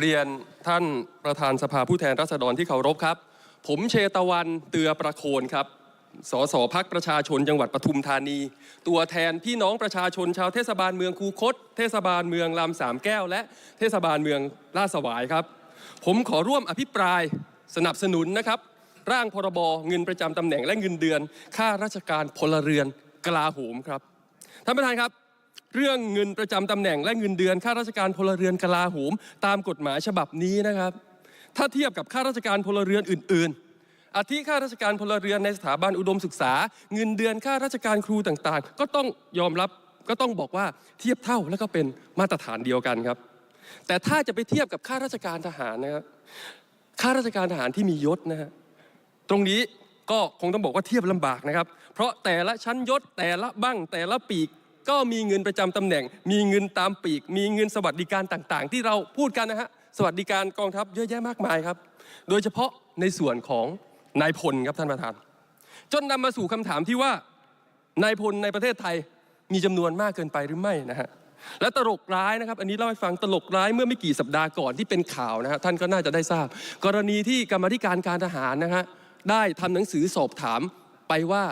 เรียนท่านประธานสภาผู้แทนราษฎรที่เคารพครับ ผมเชตวันเตือประโคนครับสสพักประชาชนจังหวัดปทุมธานี ตัวแทนพี่น้องประชาชนชาวเทศบาลเมืองคูคต เทศบาลเมืองลำสามแก้ว และเทศบาลเมืองลาดสวายครับ ผมขอร่วมอภิปรายสนับสนุนนะครับ ร่างพรบเงินประจำตำแหน่งและเงินเดือนข้าราชการพลเรือนกลาโหมครับท่านประธานครับ เรื่องเงินประจำตำแหน่งและเงินเดือนข้าราชการพลเรือนกลาโหม ตามกฎหมายฉบับนี้นะครับ ถ้าเทียบกับข้าราชการพลเรือนอื่น ๆ อาทิข้าราชการพลเรือนในสถาบันอุดมศึกษา เงินเดือนข้าราชการครูต่างๆ ก็ต้องยอมรับก็ต้องบอกว่าเทียบเท่าแล้วก็เป็นมาตรฐานเดียวกันครับ แต่ถ้าจะไปเทียบกับข้าราชการทหารนะครับข้าราชการทหารที่มียศนะฮะตรงนี้ก็คงต้องบอกว่าเทียบลำบากนะครับ เพราะแต่ละชั้นยศแต่ละบั้งแต่ละปีก ก็มีเงินประจำตำแหน่ง มีเงินตามปีก มีเงินสวัสดิการต่างๆ ที่เราพูดกันนะฮะสวัสดิการกองทัพเยอะแยะมากมายครับ โดยเฉพาะในส่วนของนายพลครับท่านประธาน จนนำมาสู่คำถามที่ว่านายพลในประเทศไทยมีจำนวนมากเกินไปหรือไม่นะฮะและตลกร้ายนะครับ อันนี้เล่าให้ฟังตลกร้ายเมื่อไม่กี่สัปดาห์ก่อนที่เป็นข่าวนะฮะท่านก็น่าจะได้ทราบ กรณีที่กรรมธิการการทหารนะฮะได้ทำหนังสือสอบถามไปว่า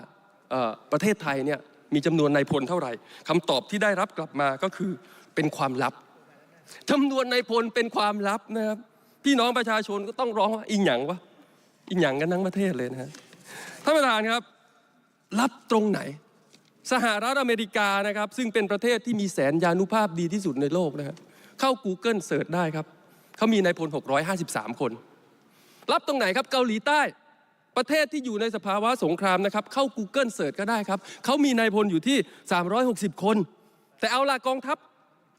ประเทศไทยเนี่ย มีจำนวนนายพลเท่าไหร่คำตอบที่ได้รับกลับมาก็คือเป็นความลับจำนวนนายพลเป็นความลับนะครับพี่น้องประชาชนก็ต้องร้องว่าอิหยังวะอิหยังกันทั้งประเทศเลยนะฮะท่านประธานครับรับตรงไหน สหรัฐอเมริกานะครับ ซึ่งเป็นประเทศที่มีแสนยานุภาพดีที่สุดในโลกนะครับเข้า Google เสิร์ชได้ครับเขามีนายพล 653 คน รับตรงไหนครับเกาหลีใต้ ประเทศที่อยู่ในสภาวะสงครามนะครับ เข้า Google เสิร์ชก็ได้ครับ เขามีนายพลอยู่ที่ 360 คน แต่เอาล่ะกองทัพ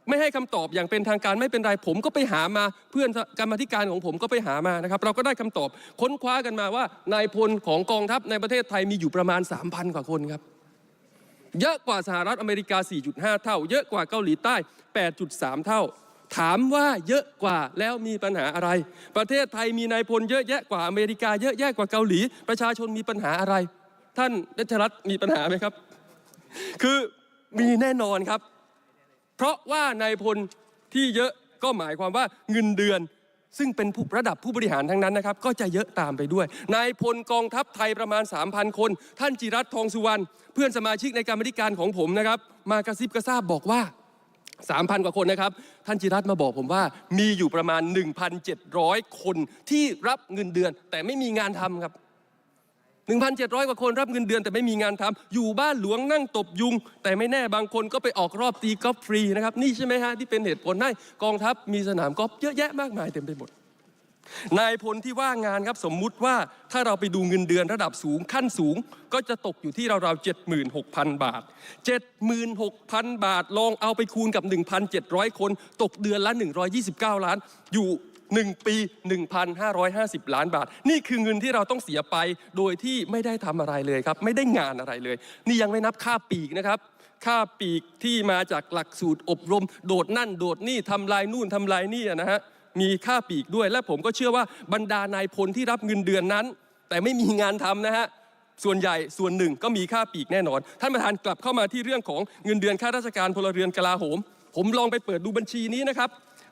ไม่ให้คำตอบอย่างเป็นทางการไม่เป็นไรผมก็ไปหามาเพื่อนกรรมธิการของผมก็ไปหามานะครับ เราก็ได้คำตอบค้นคว้ากันมาว่านายพลของกองทัพในประเทศไทยมีอยู่ประมาณ 3,000 กว่าคนครับ เยอะกว่าสหรัฐอเมริกา 4.5 เท่า เยอะกว่าเกาหลีใต้ 8.3 เท่า ถามว่าเยอะกว่าแล้วมีปัญหาอะไร ประเทศไทยมีนายพลเยอะแยะกว่าอเมริกาเยอะแยะกว่าเกาหลี ประชาชนมีปัญหาอะไร ท่านรัชรัตน์มีปัญหาไหมครับ คือมีแน่นอนครับ เพราะว่านายพลที่เยอะก็หมายความว่าเงินเดือน ซึ่งเป็นผู้ระดับผู้บริหารทั้งนั้นนะครับ ก็จะเยอะตามไปด้วย นายพลกองทัพไทยประมาณ 3,000 คน ท่านจิรัตทองสุวรรณเพื่อนสมาชิกในการบริการของผมนะครับ มากระซิบกระซาบบอกว่า 3,000 กว่าคนนะครับ ท่านจิรัตน์มาบอกผมว่ามีอยู่ประมาณ 1,700 คนที่รับเงินเดือน แต่ไม่มีงานทำครับ 1,700 กว่าคนรับเงินเดือน แต่ไม่มีงานทำอยู่บ้านหลวงนั่งตบยุง แต่ไม่แน่บางคนก็ไปออกรอบตีกอล์ฟฟรีนะครับนี่ใช่ไหมฮะที่เป็นเหตุผลให้กองทัพมีสนามกอล์ฟเยอะแยะมากมายเต็มไปหมด นายพลที่ว่างงานครับสมมุติว่าถ้าเราไปดูเงินเดือนระดับสูงขั้นสูง ก็จะตกอยู่ที่ราวๆ76,000 บาท 76,000 บาทลองเอาไปคูณกับ 1,700 คน ตกเดือนละ 129 ล้าน อยู่ 1 ปี 1,550 ล้านบาท นี่คือเงินที่เราต้องเสียไปโดยที่ไม่ได้ทำอะไรเลยครับ ไม่ได้งานอะไรเลย นี่ยังไม่นับค่าปีกนะครับค่าปีกที่มาจากหลักสูตรอบรม โดดนั่นโดดนี่ทำลายนู่นทำลายนี่นะฮะ มีค่าปีกด้วย และผมก็เชื่อว่าบรรดานายพลที่รับเงินเดือนนั้น แต่ไม่มีงานทำนะฮะส่วนใหญ่ส่วนหนึ่งก็มีค่าปีกแน่นอน ท่านประธานกลับเข้ามาที่เรื่องของเงินเดือนข้าราชการพลเรือนกลาโหม ผมลองไปเปิดดูบัญชีนี้นะครับ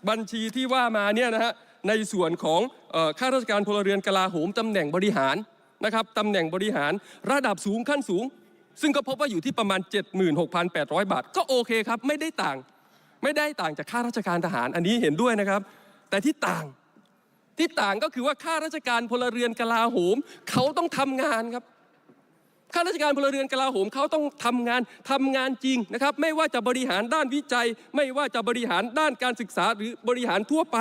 บัญชีที่ว่ามาเนี่ยนะฮะในส่วนของอ่อข้าราชการพลเรือนกลาโหมตำแหน่งบริหารนะครับตำแหน่งบริหารระดับสูงขั้นสูง ซึ่งก็พบว่าอยู่ที่ประมาณ 76,800 บาท ก็โอเคครับ ไม่ได้ต่าง ไม่ได้ต่างจากข้าราชการทหารอันนี้เห็นด้วยนะครับ แต่ที่ต่างที่ต่างก็คือว่าข้าราชการพลเรือนกลาโหมเขาต้องทำงานครับข้าราชการพลเรือนกลาโหมเขาต้องทำงานทำงานจริงนะครับ ไม่ว่าจะบริหารด้านวิจัย ไม่ว่าจะบริหารด้านการศึกษาหรือบริหารทั่วไป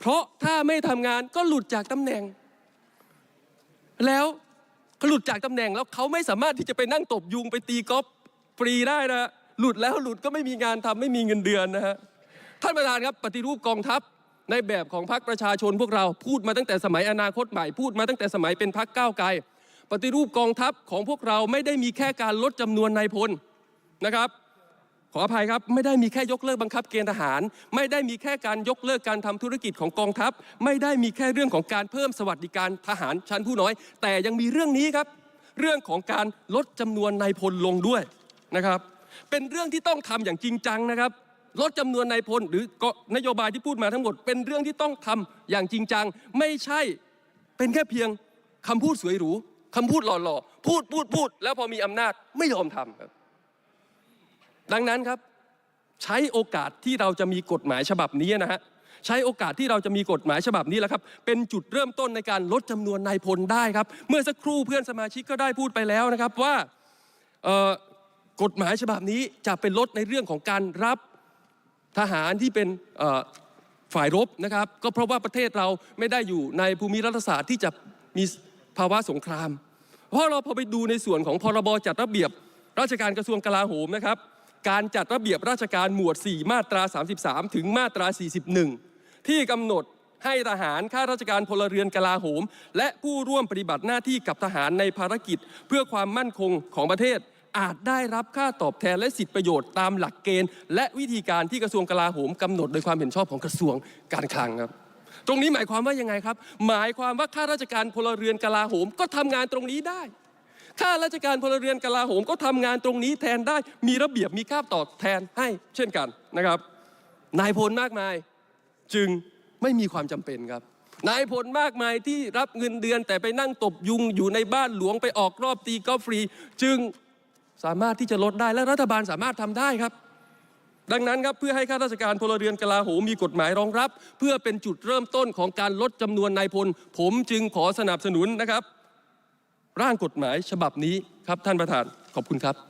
เพราะถ้าไม่ทำงานก็หลุดจากตำแหน่ง แล้วเขาหลุดจากตำแหน่งแล้วเขาไม่สามารถที่จะไปนั่งตบยุงไปตีกอล์ฟฟรีได้นะหลุดแล้วหลุดก็ไม่มีงานทำไม่มีเงินเดือนนะฮะท่านประธานครับปฏิรูปกองทัพ ในแบบของพรรคประชาชนพวกเราพูดมาตั้งแต่สมัยอนาคตใหม่พูดมาตั้งแต่สมัยเป็นพรรคก้าวไกล ปฏิรูปกองทัพของพวกเราไม่ได้มีแค่การลดจำนวนนายพลนะครับขออภัยครับไม่ได้มีแค่ยกเลิกบังคับเกณฑ์ทหาร ไม่ได้มีแค่การยกเลิกการทำธุรกิจของกองทัพ ไม่ได้มีแค่เรื่องของการเพิ่มสวัสดิการทหารชั้นผู้น้อย แต่ยังมีเรื่องนี้ครับ เรื่องของการลดจำนวนนายพลลงด้วยนะครับ เป็นเรื่องที่ต้องทำอย่างจริงจังนะครับ ลดจำนวนนายพลหรือนโยบายที่พูดมาทั้งหมด เป็นเรื่องที่ต้องทำอย่างจริงจัง ไม่ใช่เป็นแค่เพียงคำพูดสวยหรูคำพูดหล่อๆพูดพูดพูด แล้วพอมีอำนาจไม่ยอมทำครับ ดังนั้นครับ ใช้โอกาสที่เราจะมีกฎหมายฉบับนี้นะฮะใช้โอกาสที่เราจะมีกฎหมายฉบับนี้แหละครับ เป็นจุดเริ่มต้นในการลดจำนวนนายพลได้ครับ เมื่อสักครู่เพื่อนสมาชิกก็ได้พูดไปแล้วนะครับว่ากฎหมายฉบับนี้จะเป็นลดในเรื่องของการรับ ทหารที่เป็นฝ่ายรบนะครับ ก็เพราะว่าประเทศเราไม่ได้อยู่ในภูมิรัฐศาสตร์ที่จะมีภาวะสงคราม เพราะเราพอไปดูในส่วนของพรบจัดระเบียบ ราชการกระทรวงกลาโหมนะครับ การจัดระเบียบราชการหมวด 4 มาตรา 33 ถึงมาตรา 41 ที่กำหนดให้ทหารข้าราชการพลเรือนกลาโหม และผู้ร่วมปฏิบัติหน้าที่กับทหารในภารกิจ เพื่อความมั่นคงของประเทศ อาจได้รับค่าตอบแทนและสิทธิประโยชน์ตามหลักเกณฑ์ และวิธีการที่กระทรวงกลาโหมกำหนดโดยความเห็นชอบของกระทรวงการคลังครับ ตรงนี้หมายความว่ายังไงครับ หมายความว่าข้าราชการพลเรือนกลาโหมก็ทำงานตรงนี้ได้ข้าราชการพลเรือนกลาโหมก็ทำงานตรงนี้แทนได้มีระเบียบมีค่าตอบแทนให้ เช่นกันนะครับ นายพลมากมายจึงไม่มีความจำเป็นครับนายพลมากมายที่รับเงินเดือนแต่ไปนั่งตบยุงอยู่ในบ้านหลวงไปออกรอบตีกอล์ฟฟรี จึง สามารถที่จะลดได้และรัฐบาลสามารถทำได้ครับ ดังนั้นครับเพื่อให้ข้าราชการพลเรือนกลาโหมมีกฎหมายรองรับ เพื่อเป็นจุดเริ่มต้นของการลดจำนวนนายพล ผมจึงขอสนับสนุนนะครับ ร่างกฎหมายฉบับนี้ครับท่านประธานขอบคุณครับ